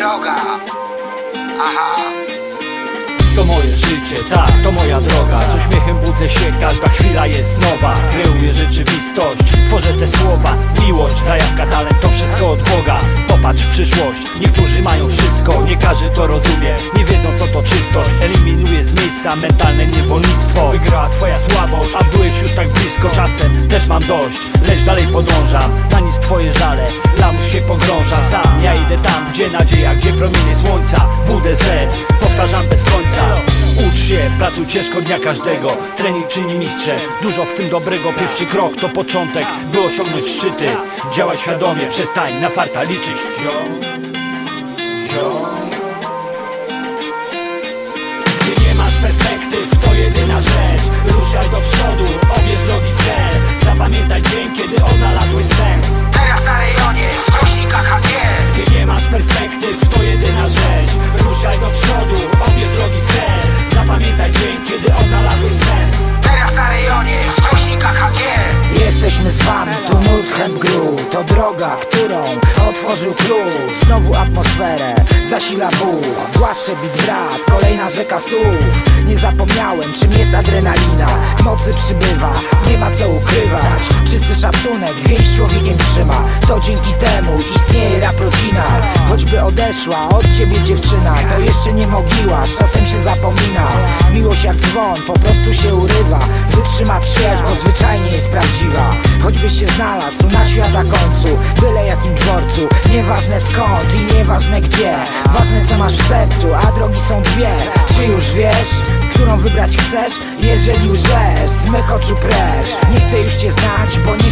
droga. Aha. To moje życie, tak, to moja droga. Z uśmiechem budzę się, każda chwila jest nowa. Kreuję rzeczywistość, tworzę te słowa. Miłość, zajawka, talent, to wszystko od Boga. Popatrz w przyszłość, niektórzy mają wszystko. Nie każdy to rozumie, nie wiedzą co to czystość. Eliminuję z miejsca mentalne niewolnictwo. Wygrała twoja Czasem też mam dość, lecz dalej podążam. Na nic twoje żale, lamus się pogrąża. Sam ja idę tam, gdzie nadzieja, gdzie promienie słońca. WDZ, powtarzam bez końca. Ucz się, pracuj ciężko dnia każdego. Trening czyni mistrze, dużo w tym dobrego Pierwszy krok to początek, by osiągnąć szczyty. Działaj świadomie, przestań na farta liczyć którą otworzył klucz Znowu atmosferę zasila Bóg Głaszcze bit kolejna rzeka słów. Nie zapomniałem czym jest adrenalina. Mocy przybywa, nie ma co ukrywać. Czysty szacunek, więź człowiekiem trzyma. To dzięki temu istnieje rap rodzina. Choćby odeszła od ciebie dziewczyna To jeszcze nie mogiła, z czasem się zapomina. Miłość jak dzwon, po prostu się urywa. Wytrzyma przyjaźń, bo zwyczajnie jest prawdziwa. Choćbyś się znalazł na świata końcu Nieważne skąd i nieważne gdzie. Ważne co masz w sercu, a drogi są dwie. Czy już wiesz, którą wybrać chcesz? Jeżeli łżesz, z mych oczu precz. Nie chcę już cię znać, bo nie